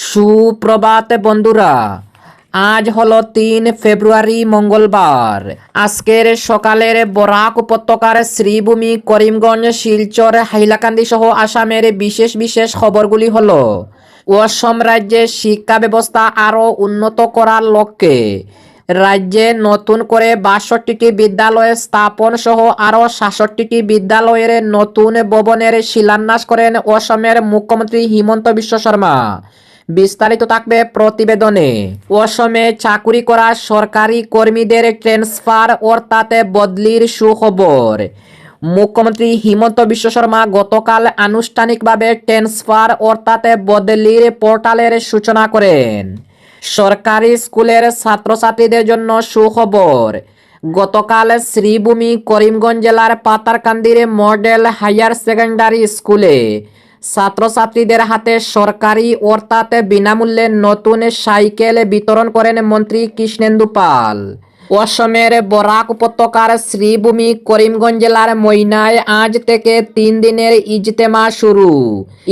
সুপ্রভাত, বন্ধুরা। আজ হলো তিন ফেব্রুয়ারি, মঙ্গলবার। আজকের সকালের বরাক উপত্যকার শ্রীভূমি করিমগঞ্জ, শিলচর, হাইলাকান্দি সহ আসামের বিশেষ বিশেষ খবরগুলি হলো, অসম রাজ্যে শিক্ষা ব্যবস্থা আরও উন্নত করার লক্ষ্যে রাজ্যে নতুন করে বাষট্টিটি বিদ্যালয় স্থাপন সহ আরও সাতষট্টিটি বিদ্যালয়ের নতুন ভবনের শিলান্যাস করেন অসমের মুখ্যমন্ত্রী হিমন্ত বিশ্ব শর্মা। বিস্তারিত থাকবে প্রতিবেদনে। অসমে চাকুরি করা সরকারি কর্মীদের ট্রান্সফার অর্থাৎ বদলির সুখবর। মুখ্যমন্ত্রী হিমন্ত বিশ্ব শর্মা গতকাল আনুষ্ঠানিকভাবে ট্রান্সফার অর্থাৎ বদলির পোর্টালের সূচনা করেন। সরকারি স্কুলের ছাত্রছাত্রীদের জন্য সুখবর, গতকাল শ্রীভূমি করিমগঞ্জ জেলার পাতারকান্দির মডেল হায়ার সেকেন্ডারি স্কুলে ছাত্রছাত্রীদের হাতে সরকারি অর্থাৎ বিনামূল্যে নতুন সাইকেল বিতরণ করেন মন্ত্রী কৃষ্ণেন্দু পাল। অসমের বরাক উপত্যকার শ্রীভূমি করিমগঞ্জ জেলার মৈনায় আজ থেকে তিন দিনের ইজতেমা শুরু।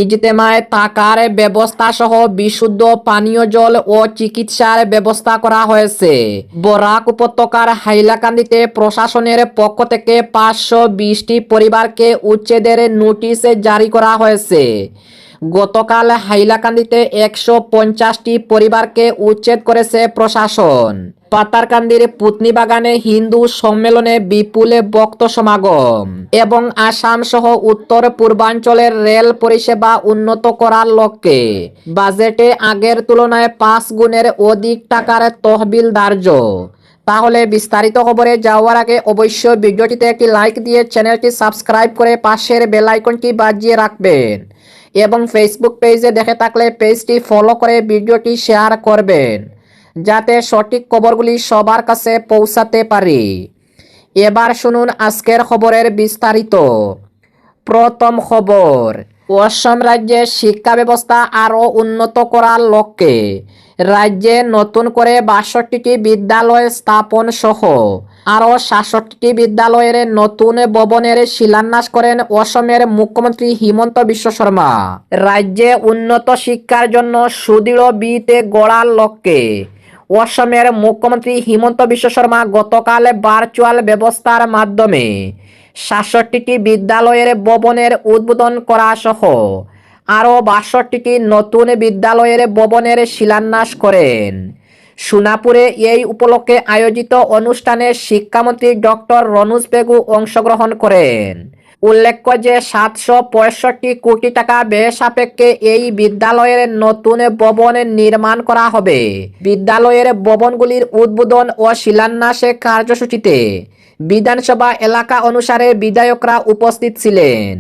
ইজতেমায় থাকার ব্যবস্থা সহ বিশুদ্ধ পানীয় জল ও চিকিৎসার ব্যবস্থা করা হয়েছে। বরাক উপত্যকার হাইলাকান্দিতে প্রশাসনের পক্ষ থেকে পাঁচশো বিশটি পরিবারকে উচ্ছেদের নোটিশ জারি করা হয়েছে। গতকাল হাইলাকান্দিতে একশো পঞ্চাশটি পরিবারকে উচ্ছেদ করেছে প্রশাসন। পাতারকান্দির পুতনি বাগানে হিন্দু সম্মেলনে বিপুলে বক্ত সমাগম এবং আসাম সহ উত্তর পূর্বাঞ্চলের রেল পরিষেবা উন্নত করার লক্ষ্যে বাজেটে আগের তুলনায় পাঁচ গুণের অধিক টাকার তহবিল ধার্য। তাহলে বিস্তারিত খবরে যাওয়ার আগে অবশ্যই ভিডিওটিতে একটি লাইক দিয়ে চ্যানেলটি সাবস্ক্রাইব করে পাশের বেলাইকনটি বাজিয়ে রাখবেন এবং ফেসবুক পেজে দেখে থাকলে পেজটি ফলো করে ভিডিওটি শেয়ার করবেন। যাতে সঠিক খবরগুলি সবার কাছে পৌঁছাতে পারে। এবার শুনুন আজকের খবরের বিস্তারিত। প্রথম খবর, অসম রাজ্যে শিক্ষা ব্যবস্থা আরও উন্নত করার লক্ষ্যে রাজ্যে নতুন করে বাষট্টিটি বিদ্যালয় স্থাপন সহ আরও সাতষট্টিটি বিদ্যালয়ের নতুন ভবনের শিলান্যাস করেন অসমের মুখ্যমন্ত্রী হিমন্ত বিশ্ব শর্মা। রাজ্যে উন্নত শিক্ষার জন্য সুদৃঢ় বিতে গড়ার লক্ষ্যে অসমের মুখ্যমন্ত্রী হিমন্ত বিশ্ব শর্মা গতকাল ভার্চুয়াল ব্যবস্থার মাধ্যমে সাতষট্টিটি বিদ্যালয়ের ভবনের উদ্বোধন করা সহ আরও বাষট্টিটি নতুন বিদ্যালয়ের ভবনের শিলান্যাস করেন। সোনাপুরে এই উপলক্ষে আয়োজিত অনুষ্ঠানে শিক্ষামন্ত্রী ডক্টর রনুজ বেগু অংশগ্রহণ করেন। উল্লেখ্য যে সাতশো পঁয়ষট্টি কোটি টাকা ব্যয় সাপেক্ষে এই বিদ্যালয়ের নতুন ভবন নির্মাণ করা হবে। বিদ্যালয়ের ভবনগুলির উদ্বোধন ও শিলান্যাসে কার্যসূচিতে বিধানসভা এলাকা অনুসারে বিধায়করা উপস্থিত ছিলেন।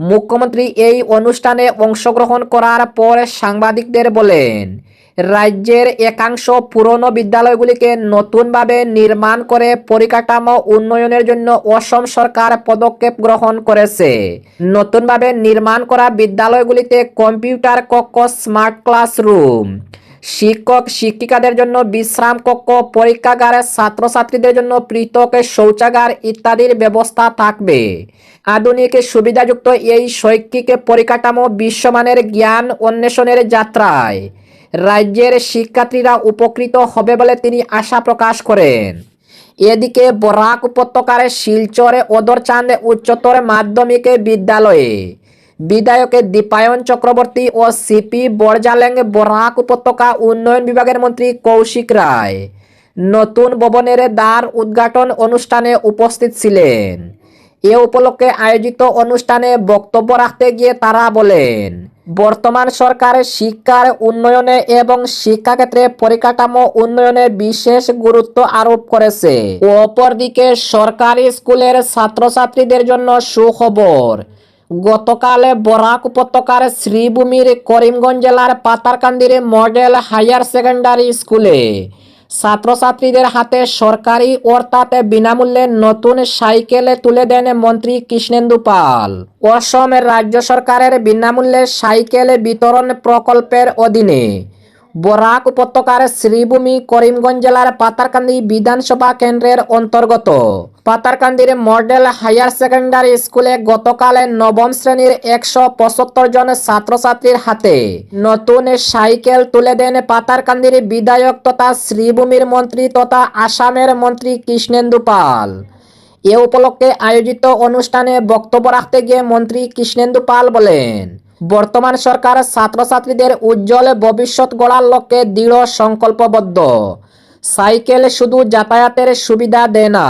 মুখ্যমন্ত্রী এই অনুষ্ঠানে অংশগ্রহণ করার পর সাংবাদিকদের বলেন রাজ্যের একাংশ পুরনো বিদ্যালয়গুলিকে নতুনভাবে নির্মাণ করে পরিকাঠামো উন্নয়নের জন্য অসম সরকার পদক্ষেপ গ্রহণ করেছে। নতুনভাবে নির্মাণ করা বিদ্যালয়গুলিতে কম্পিউটার কক্ষ, স্মার্ট ক্লাসরুম, শিক্ষক, শিক্ষিকাদের জন্য বিশ্রাম কক্ষ, পরীক্ষাগার, ছাত্রছাত্রীদের জন্য পৃথক শৌচাগার ইত্যাদির ব্যবস্থা থাকবে। আধুনিক সুবিধাযুক্ত এই শৈক্ষিক পরিকাঠামো বিশ্বমানের জ্ঞান অন্বেষণের যাত্রায় রাজ্যের শিক্ষার্থীরা উপকৃত হবে বলে তিনি আশা প্রকাশ করেন। এদিকে বরাক উপত্যকার শিলচরে অদরচাঁদ উচ্চতর মাধ্যমিক বিদ্যালয়ে বিধায়ক দীপায়ন চক্রবর্তী ও সিপি বরজালেং বরাক উপত্যকা উন্নয়ন বিভাগের মন্ত্রী কৌশিক রায় নতুন ভবনের দ্বার উদ্ঘাটন অনুষ্ঠানে উপস্থিত ছিলেন। এ উপলক্ষে আয়োজিত অনুষ্ঠানে বক্তব্য রাখতে গিয়ে তারা বলেন বর্তমান সরকার শিক্ষার উন্নয়নে এবং শিক্ষাক্ষেত্রে পরিকাঠামো উন্নয়নে বিশেষ গুরুত্ব আরোপ করেছে। অপরদিকে সরকারি স্কুলের ছাত্রছাত্রীদের জন্য সুখবর, গতকালে বরাক উপত্যকার শ্রীভূমির করিমগঞ্জ জেলার পাতারকান্দির মডেল হায়ার সেকেন্ডারি স্কুলে ছাত্রছাত্রীদের হাতে সরকারি অর্থাৎ বিনামূল্যে নতুন সাইকেলে তুলে দেন মন্ত্রী কৃষ্ণেন্দু পাল। অসম রাজ্য সরকারের বিনামূল্যে সাইকেল বিতরণ প্রকল্পের অধীনে বরাক উপত্যকার শ্রীভূমি করিমগঞ্জ জেলার পাতারকান্দি বিধানসভা কেন্দ্রের অন্তর্গত। পাতারকান্দির মডেল হায়ার সেকেন্ডারি স্কুলে গতকাল নবম শ্রেণির একশো পঁচাত্তর জন ছাত্রছাত্রীর হাতে নতুন সাইকেল তুলে দেন পাতারকান্দির বিধায়ক তথা শ্রীভূমির মন্ত্রী তথা আসামের মন্ত্রী কৃষ্ণেন্দু পাল। এ উপলক্ষে আয়োজিত অনুষ্ঠানে বক্তব্য রাখতে গিয়ে মন্ত্রী কৃষ্ণেন্দু পাল বলেন বর্তমান সরকার ছাত্রছাত্রীদের উজ্জ্বল ভবিষ্যৎ গড়ার লক্ষ্যে দৃঢ় সংকল্পবদ্ধ। সাইকেল শুধু যাতায়াতের সুবিধা দেয় না,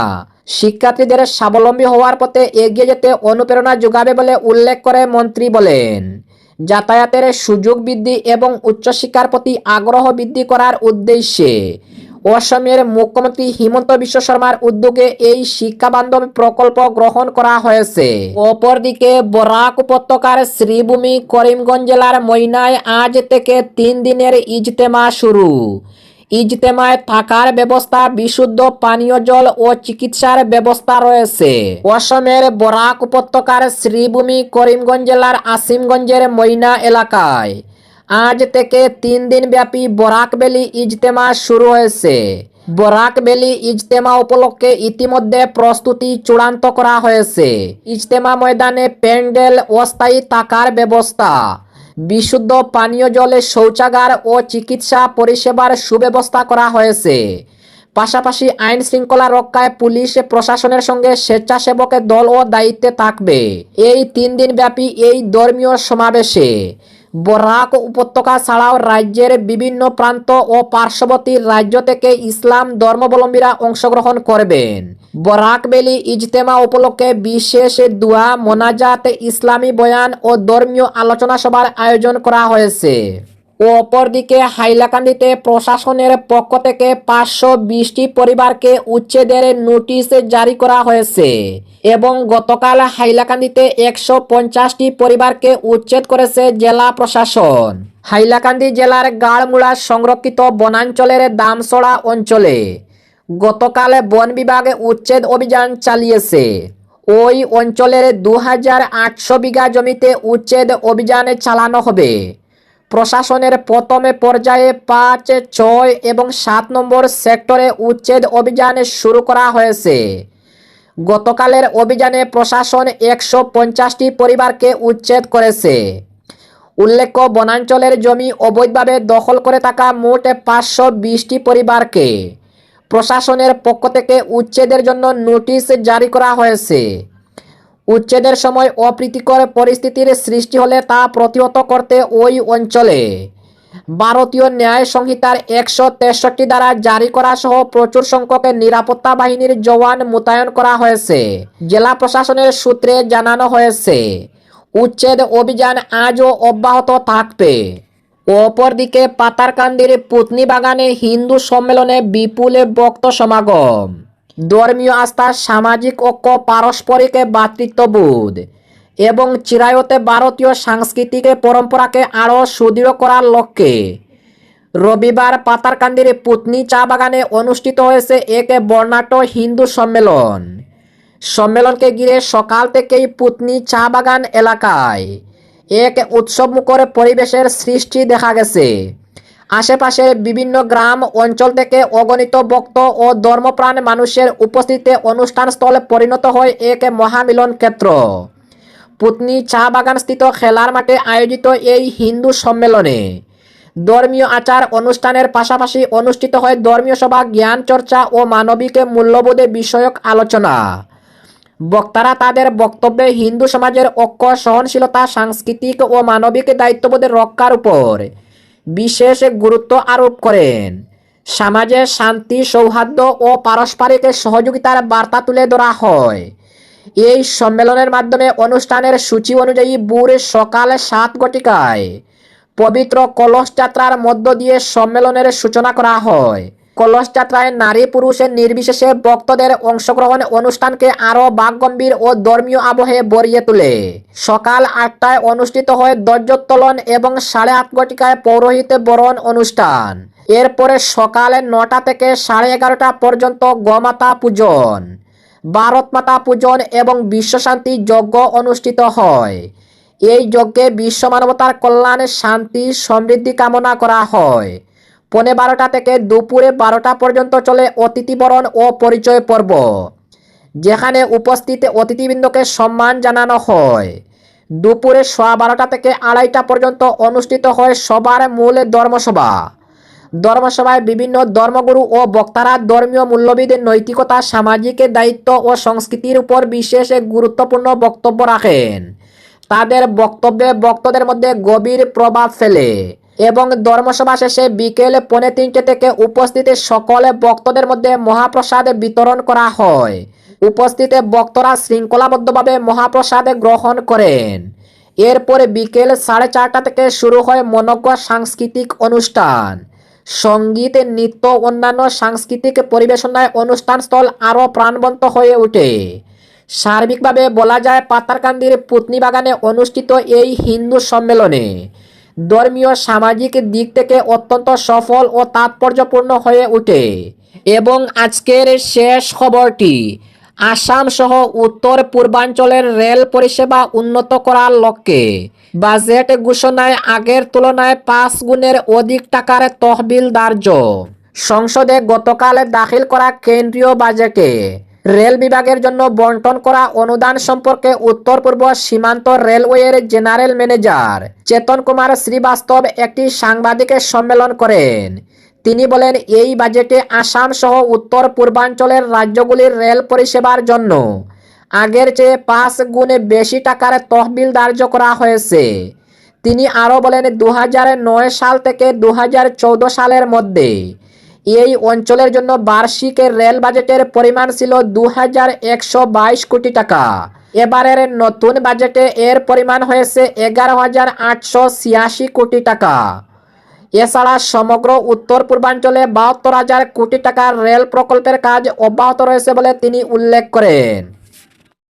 শিক্ষার্থীদের স্বাবলম্বী হওয়ার পথে এগিয়ে যেতে অনুপ্রেরণা যোগাবে বলে উল্লেখ করে মন্ত্রী বলেন। যাতায়াতের সুযোগ বৃদ্ধি এবং উচ্চশিক্ষার প্রতি আগ্রহ বৃদ্ধি করার উদ্দেশ্যে অসমের মুখ্যমন্ত্রী হিমন্ত বিশ্ব শর্মার উদ্যোগে এই শিক্ষা বান্ধব প্রকল্প গ্রহণ করা হয়েছে। অপরদিকে, বরাক উপত্যকার শ্রীভূমি করিমগঞ্জ জেলার ময়নায় আজ থেকে তিন দিনের ইজতেমা শুরু। ইজতেমায় থাকার ব্যবস্থা, বিশুদ্ধ পানীয় জল ও চিকিৎসার ব্যবস্থা রয়েছে। অসমের বরাক উপত্যকার শ্রীভূমি করিমগঞ্জ জেলার আসিমগঞ্জের ময়না এলাকায় আজ থেকে তিন দিন ব্যাপী বরাক ভ্যালি ইজতেমা শুরু হয়েছে। বরাক ভ্যালি ইজতেমা উপলক্ষে ইতিমধ্যে প্রস্তুতি চূড়ান্ত করা হয়েছে। ইজতেমা ময়দানে প্যান্ডেল অস্থায়ী থাকার ব্যবস্থা, বিশুদ্ধ পানীয় জলে শৌচাগার ও চিকিৎসা পরিষেবার সুব্যবস্থা করা হয়েছে। পাশাপাশি আইন শৃঙ্খলা রক্ষায় পুলিশ, প্রশাসনের সঙ্গে স্বেচ্ছাসেবকের দলও দায়িত্বে থাকবে। এই তিন দিন ব্যাপী এই ধর্মীয় সমাবেশে বরাক উপত্যকা ছাড়াও রাজ্যের বিভিন্ন প্রান্ত ও পার্শ্ববর্তী রাজ্য থেকে ইসলাম ধর্মাবলম্বীরা অংশগ্রহণ করবেন। বরাক বেলি ইজতেমা উপলক্ষে বিশেষ দোয়া, মোনাজাত, ইসলামী বয়ান ও ধর্মীয় আলোচনা সভার আয়োজন করা হয়েছে। অপরদিকে হাইলাকান্দিতে প্রশাসনের পক্ষ থেকে পাঁচশো বিশটি পরিবারকে উচ্ছেদের নোটিশ জারি করা হয়েছে এবং গতকাল হাইলাকান্দিতে একশো পঞ্চাশটি পরিবারকে উচ্ছেদ করেছে জেলা প্রশাসন। হাইলাকান্দি জেলার গাড়মুড়া সংরক্ষিত বনাঞ্চলের দামসড়া অঞ্চলে গতকাল বন বিভাগে উচ্ছেদ অভিযান চালিয়েছে। ওই অঞ্চলের দু হাজার আটশো বিঘা জমিতে উচ্ছেদ অভিযান চালানো হবে। প্রশাসনের প্রথমে পর্যায়ে পাঁচ, ছয় এবং সাত নম্বর সেক্টরে উচ্ছেদ অভিযান শুরু করা হয়েছে। গতকালের অভিযানে প্রশাসন একশো পঞ্চাশটি পরিবারকে উচ্ছেদ করেছে। উল্লেখ্য, বনাঞ্চলের জমি অবৈধভাবে দখল করে থাকা মোট পাঁচশো বিশটি পরিবারকে প্রশাসনের পক্ষ থেকে উচ্ছেদের জন্য নোটিশ জারি করা হয়েছে। উচ্ছেদের সময় অপ্রীতিকর পরিস্থিতির সৃষ্টি হলে তা প্রতিহত করতে ওই অঞ্চলে। ভারতীয় ন্যায় সংহিতার একশো তেষট্টি দ্বারা জারি করা সহ প্রচুর সংখ্যক নিরাপত্তা বাহিনীর জওয়ান মোতায়েন করা হয়েছে। জেলা প্রশাসনের সূত্রে জানানো হয়েছে, উচ্ছেদ অভিযান আজও অব্যাহত থাকবে। অপরদিকে পাতারকান্দির পুতনি বাগানে হিন্দু সম্মেলনে বিপুল ভক্ত সমাগম। ধর্মীয় আস্থা, সামাজিক ঐক্য, পারস্পরিক ভ্রাতৃত্ববোধ এবং চিরায়তে ভারতীয় সাংস্কৃতিক পরম্পরাকে আরও সুদৃঢ় করার লক্ষ্যে রবিবার পাতারকান্দির পুতনি চা বাগানে অনুষ্ঠিত হয়েছে এক বর্ণাঢ্য হিন্দু সম্মেলন। সম্মেলনকে ঘিরে সকাল থেকেই পুতনি চা বাগান এলাকায় এক উৎসবমুখর পরিবেশের সৃষ্টি দেখা গেছে। আশেপাশের বিভিন্ন গ্রাম অঞ্চল থেকে অগণিত ভক্ত ও ধর্মপ্রাণ মানুষের উপস্থিতিতে অনুষ্ঠান স্থলে পরিণত হয় এক মহামিলন ক্ষেত্র। পুতনি চা বাগানস্থিত খেলার মাঠে আয়োজিত এই হিন্দু সম্মেলনে ধর্মীয় আচার অনুষ্ঠানের পাশাপাশি অনুষ্ঠিত হয় ধর্মীয় সভা, জ্ঞান চর্চা ও মানবিক মূল্যবোধে বিষয়ক আলোচনা। বক্তারা তাদের বক্তব্যে হিন্দু সমাজের ঐক্য, সহনশীলতা, সাংস্কৃতিক ও মানবিক দায়িত্ববোধের রক্ষার উপর বিশেষ গুরুত্ব আরোপ করেন। সমাজে শান্তি, সৌহার্দ্য ও পারস্পরিক সহযোগিতার বার্তা তুলে ধরা হয়। এই সম্মেলনের মাধ্যমে অনুষ্ঠানের সূচি অনুযায়ী বুড় সকাল সাত ঘটিকায় পবিত্র কলস যাত্রার মধ্য দিয়ে সম্মেলনের সূচনা করা হয়। কলস যাত্রায় নারী পুরুষের নির্বিশেষে ভক্তদের অংশগ্রহণ অনুষ্ঠানকে আরও বাকগম্ভীর ও ধর্মীয় আবহে ভরিয়ে তোলে। সকাল আটটায় অনুষ্ঠিত হয় ধ্বজোত্তোলন এবং সাড়ে আট ঘটিকায় পৌরোহিত বরণ অনুষ্ঠান। এরপরে সকালে নটা থেকে সাড়ে এগারোটা পর্যন্ত গোমাতা পূজন, ভারত মাতা পূজন এবং বিশ্বশান্তি যজ্ঞ অনুষ্ঠিত হয়। এই যজ্ঞে বিশ্ব মানবতার কল্যাণে, শান্তি, সমৃদ্ধি কামনা করা হয়। পৌনে বারোটা থেকে দুপুরে বারোটা পর্যন্ত চলে অতিথিবরণ ও পরিচয় পর্ব, যেখানে উপস্থিত অতিথিবৃন্দকে সম্মান জানানো হয়। দুপুরে সোয়া বারোটা থেকে আড়াইটা পর্যন্ত অনুষ্ঠিত হয় সবার মূল ধর্মসভা। ধর্মসভায় বিভিন্ন ধর্মগুরু ও বক্তারা ধর্মীয় মূল্যবিদ, নৈতিকতা, সামাজিক দায়িত্ব ও সংস্কৃতির উপর বিশেষ গুরুত্বপূর্ণ বক্তব্য রাখেন। তাদের বক্তব্যে বক্তদের মধ্যে গভীর প্রভাব ফেলে। এবং ধর্মসভা শেষে বিকেল পৌনে তিনটে থেকে উপস্থিত সকল বক্তদের মধ্যে মহাপ্রসাদ বিতরণ করা হয়। উপস্থিত বক্তরা শৃঙ্খলাবদ্ধভাবে মহাপ্রসাদ গ্রহণ করেন। এরপরে বিকেল সাড়ে চারটা থেকে শুরু হয় মনজ্ঞ সাংস্কৃতিক অনুষ্ঠান। সংগীত, নৃত্য, অন্যান্য সাংস্কৃতিক পরিবেশনায় অনুষ্ঠানস্থল আরও প্রাণবন্ত হয়ে ওঠে। সার্বিকভাবে বলা যায়, পাতারকান্দির পুতনি বাগানে অনুষ্ঠিত এই হিন্দু সম্মেলনে ধর্মীয় সামাজিক দিক থেকে অত্যন্ত সফল ও তাৎপর্যপূর্ণ হয়ে ওঠে। এবং আজকের শেষ খবরটি আসাম সহ উত্তর পূর্বাঞ্চলের রেল পরিষেবা উন্নত করার লক্ষ্যে। বাজেট ঘোষণায় আগের তুলনায় পাঁচ গুণের অধিক টাকার তহবিল ধার্য। সংসদে গতকাল দাখিল করা কেন্দ্রীয় বাজেটে রেল বিভাগের জন্য বন্টন করা অনুদান সম্পর্কে উত্তর পূর্ব সীমান্ত রেলওয়ের জেনারেল ম্যানেজার চেতন কুমার শ্রীবাস্তব একটি সাংবাদিকের সম্মেলন করেন। তিনি বলেন, এই বাজেটে আসাম সহ উত্তর পূর্বাঞ্চলের রাজ্যগুলির রেল পরিষেবার জন্য আগের চেয়ে পাঁচ গুণে বেশি টাকার তহবিল ধার্য করা হয়েছে। তিনি আরও বলেন দু সাল থেকে দু হাজার চৌদ্দ সালের মধ্যে এই অঞ্চলের জন্য বার্ষিকের রেল বাজেটের পরিমাণ ছিল দু হাজার একশো বাইশ কোটি টাকা। এবারের নতুন বাজেটে এর পরিমাণ হয়েছে এগারো হাজার আটশো ছিয়াশি কোটি টাকা। এছাড়া সমগ্র উত্তর পূর্বাঞ্চলে বাহাত্তর হাজার কোটি টাকার রেল প্রকল্পের কাজ অব্যাহত রয়েছে বলে তিনি উল্লেখ করেন।